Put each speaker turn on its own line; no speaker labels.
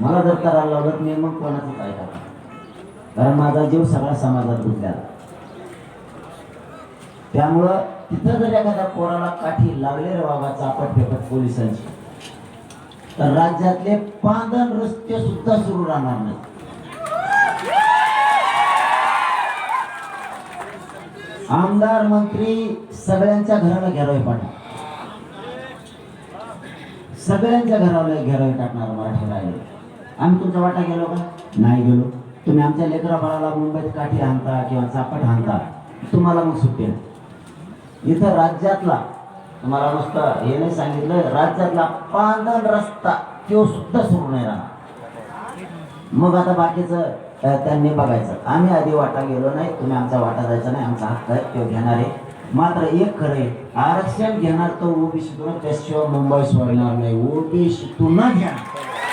मला जर करायला लावलं तर मी मग काय करा कारण माझा जीव सगळा समाजात गुंतलेला त्यामुळं तिथं जर एखाद्या कोणाला काठी लागले रे बाबा चापट फेपट पोलिसांची तर राज्यातले पांदन रस्ते सुद्धा सुरू राहणार नाही आमदार मंत्री सगळ्यांच्या घराला घेरावे पाठवा सगळ्यांच्या घराला घेरावे टाकणार मराठी राहिले. आम्ही तुमचा वाटा गेलो का? नाही गेलो. तुम्ही आमच्या लेकरा बाळाला मुंबईत काठी आणता किंवा चापट आणता. तुम्हाला मग सुट्टी इथं राज्यातला तुम्हाला नुसतं हे नाही सांगितलं राज्यातला पांदन रस्ता तो सुद्धा सुरू नाही राहणार. मग आता बाकीचं त्यांनी बघायचं. आम्ही आधी वाटा गेलो नाही तुम्ही आमचा वाटा जायचा नाही आमचा हक्क आहे तो घेणार आहे. मात्र एक खरे आरक्षण घेणार तो ओबीसीतून त्याशिवाय मुंबई सोडणार नाही. ओबीसीतून घेणार.